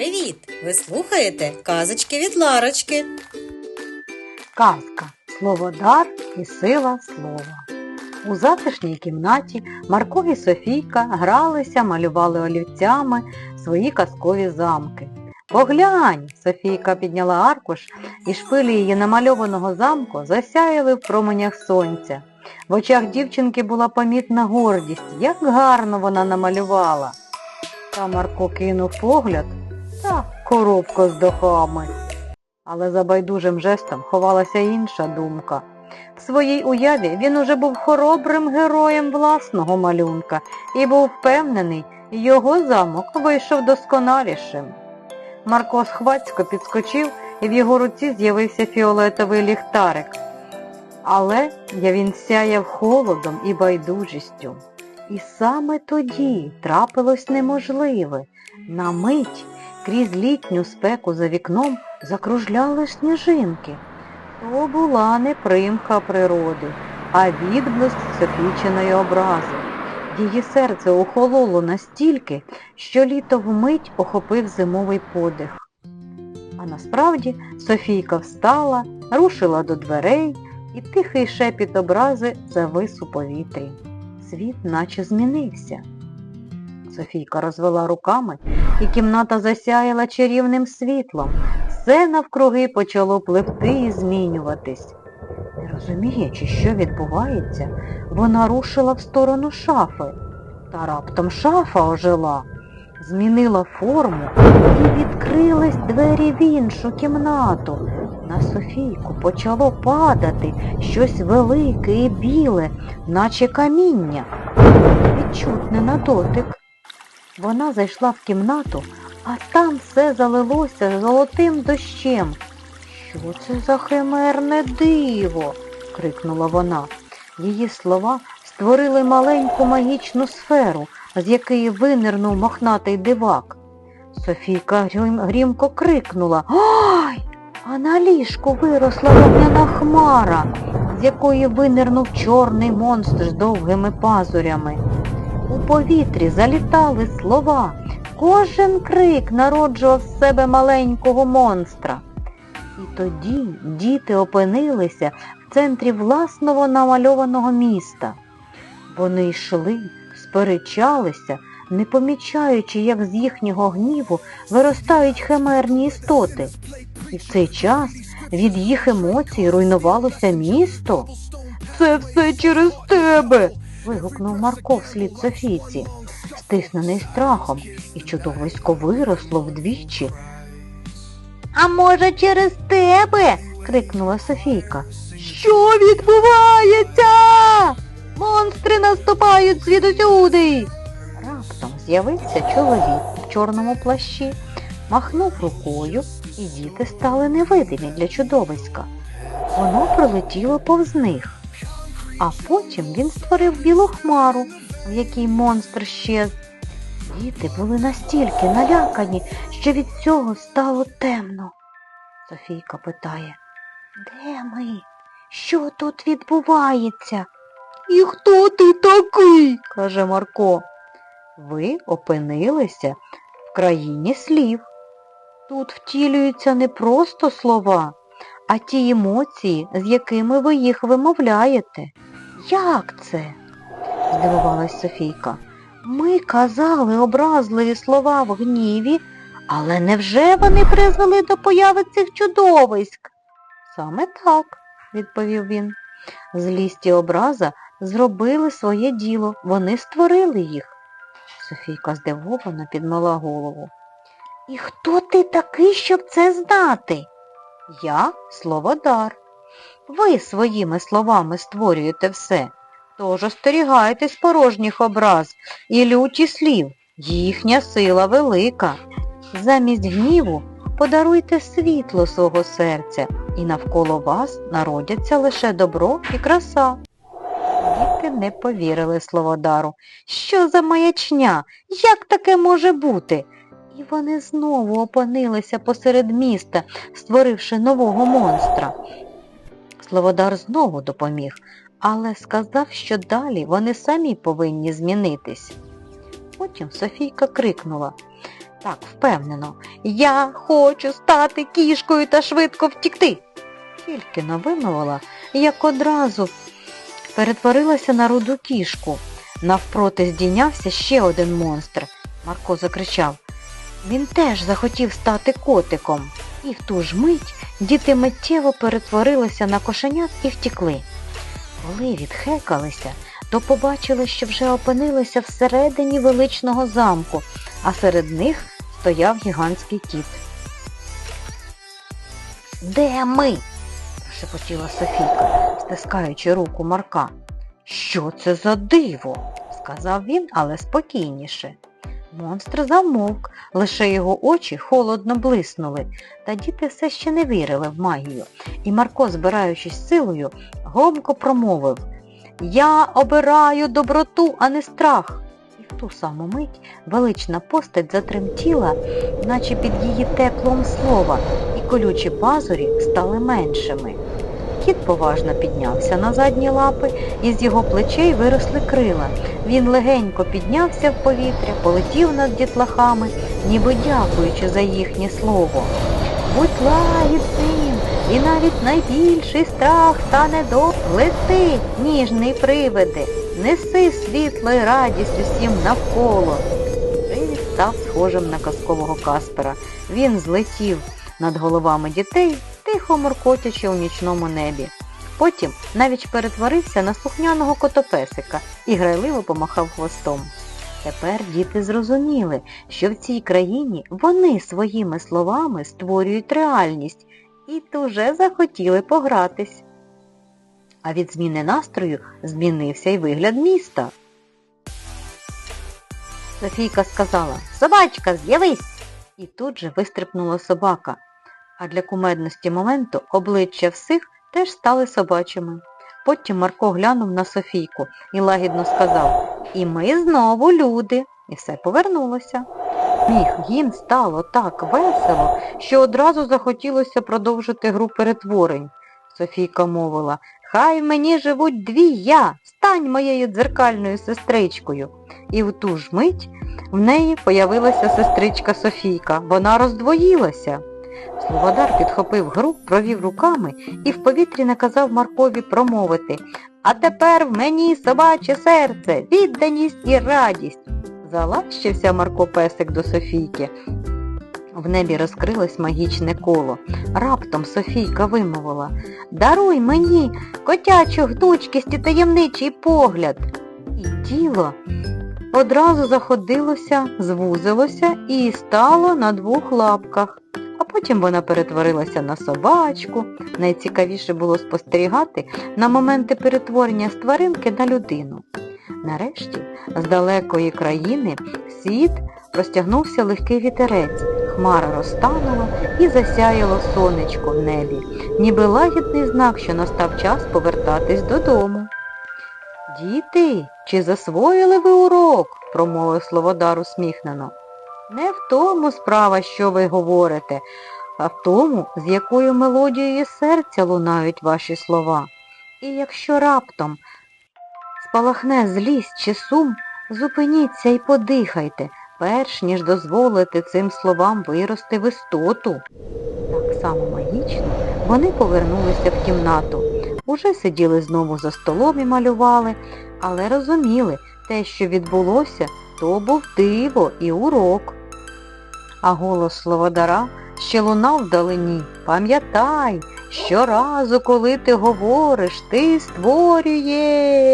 Привіт! Ви слухаєте казочки від Ларочки. Казка Словодар і сила слова. У затишній кімнаті Марко і Софійка гралися, малювали олівцями свої казкові замки. Поглянь! Софійка підняла аркуш, і шпилі її намальованого замку засяяли в променях сонця. В очах дівчинки була помітна гордість, як гарно вона намалювала. Та Марко кинув погляд та коробка з дахами. Але за байдужим жестом ховалася інша думка. В своїй уяві він уже був хоробрим героєм власного малюнка і був впевнений, його замок вийшов досконалішим. Марко схвацько підскочив, і в його руці з'явився фіолетовий ліхтарик. Але він сяяв холодом і байдужістю. І саме тоді трапилось неможливе. На мить крізь літню спеку за вікном закружляли сніжинки. То була не примха природи, а відблиск Софійчиної образи. Її серце охололо настільки, що літо вмить охопив зимовий подих. А насправді Софійка встала, рушила до дверей, і тихий шепіт образи завис у повітрі. Світ наче змінився. Софійка розвела руками, і кімната засяяла чарівним світлом. Все навкруги почало пливти і змінюватись. Не розуміючи, що відбувається, вона рушила в сторону шафи. Та раптом шафа ожила, змінила форму і відкрились двері в іншу кімнату. На Софійку почало падати щось велике і біле, наче каміння. Відчутне на дотик. Вона зайшла в кімнату, а там все залилося золотим дощем. Що це за химерне диво? крикнула вона. Її слова створили маленьку магічну сферу, з якої винирнув мохнатий дивак. Софійка грімко крикнула Ой! А на ліжку виросла вогняна хмара, з якої винирнув чорний монстр з довгими пазурями. У повітрі залітали слова. Кожен крик народжував з себе маленького монстра. І тоді діти опинилися в центрі власного намальованого міста. Вони йшли, сперечалися, не помічаючи, як з їхнього гніву виростають химерні істоти. І в цей час від їх емоцій руйнувалося місто. Це все через тебе. Вигукнув Марко вслід Софійці, стиснений страхом, і чудовисько виросло вдвічі. А може, через тебе? крикнула Софійка. Що відбувається? Монстри наступають звідусюди. Раптом з'явився чоловік в чорному плащі, махнув рукою, і діти стали невидимі для чудовиська. Воно пролетіло повз них. А потім він створив білу хмару, в якій монстр щез. Діти були настільки налякані, що від цього стало темно. Софійка питає, де ми? Що тут відбувається? І хто ти такий? каже Марко. Ви опинилися в країні слів. Тут втілюються не просто слова, а ті емоції, з якими ви їх вимовляєте. Як це? здивувалась Софійка. Ми казали образливі слова в гніві, але невже вони призвели до появи цих чудовиськ? Саме так, відповів він. Злість і образа зробили своє діло, вони створили їх. Софійка здивовано підмила голову. І хто ти такий, щоб це знати? Я словодар. Ви своїми словами створюєте все. Тож остерігайтесь порожніх образ і люті слів. Їхня сила велика. Замість гніву подаруйте світло свого серця, і навколо вас народяться лише добро і краса. Діти не повірили Словодару. Що за маячня? Як таке може бути? І вони знову опинилися посеред міста, створивши нового монстра. Словодар знову допоміг, але сказав, що далі вони самі повинні змінитись. Потім Софійка крикнула Так, впевнено. Я хочу стати кішкою та швидко втікти. Тільки навимовила, як одразу перетворилася на руду кішку. Навпроти здійнявся ще один монстр. Марко закричав. Він теж захотів стати котиком. І в ту ж мить діти миттєво перетворилися на кошенят і втікли. Коли відхекалися, то побачили, що вже опинилися всередині величного замку, а серед них стояв гігантський кіт. Де ми? прошепотіла Софійка, стискаючи руку Марка. Що це за диво? сказав він, але спокійніше. Монстр замовк, лише його очі холодно блиснули, та діти все ще не вірили в магію, і Марко, збираючись силою, громко промовив Я обираю доброту, а не страх. І в ту саму мить велична постать затремтіла, наче під її теплом слова, і колючі пазурі стали меншими. Кіт поважно піднявся на задні лапи, і з його плечей виросли крила. Він легенько піднявся в повітря, полетів над дітлахами, ніби дякуючи за їхнє слово. Будь лагідним, і навіть найбільший страх стане до лети, ніжний привиди, неси світло й радість усім навколо. Привід став схожим на казкового Каспера. Він злетів над головами дітей, тихо моркотячи у нічному небі. Потім навіть перетворився на слухняного котопесика і грайливо помахав хвостом. Тепер діти зрозуміли, що в цій країні вони своїми словами створюють реальність і дуже захотіли погратись. А від зміни настрою змінився й вигляд міста. Софійка сказала Собачка, з'явись! І тут же вистрипнула собака, а для кумедності моменту обличчя всіх теж стали собачими. Потім Марко глянув на Софійку і лагідно сказав І ми знову люди. І все повернулося. Міх, їм стало так весело, що одразу захотілося продовжити гру перетворень. Софійка мовила, хай мені живуть дві я, стань моєю дзеркальною сестричкою. І в ту ж мить в неї появилася сестричка Софійка. Вона роздвоїлася. Словодар підхопив гру, провів руками і в повітрі наказав Маркові промовити А тепер в мені собаче серце, відданість і радість. Залащився Марко Песик до Софійки. В небі розкрилось магічне коло. Раптом Софійка вимовила Даруй мені котячу гнучкість і таємничий погляд. І тіло одразу заходилося, звузилося і стало на двох лапках. А потім вона перетворилася на собачку. Найцікавіше було спостерігати на моменти перетворення з тваринки на людину. Нарешті, з далекої країни, світ простягнувся легкий вітерець, хмара розтанула і засяяло сонечко в небі, ніби лагідний знак, що настав час повертатись додому. Діти, чи засвоїли ви урок? промовив Словодар усміхнено. Не в тому справа, що ви говорите, а в тому, з якою мелодією серця лунають ваші слова. І якщо раптом спалахне злість чи сум, зупиніться і подихайте, перш ніж дозволити цим словам вирости в істоту. Так само магічно вони повернулися в кімнату. Уже сиділи знову за столом і малювали, але розуміли, те, що відбулося, то був диво і урок. А голос Словодара ще лунав вдалині. Пам'ятай, щоразу, коли ти говориш, ти створюєш.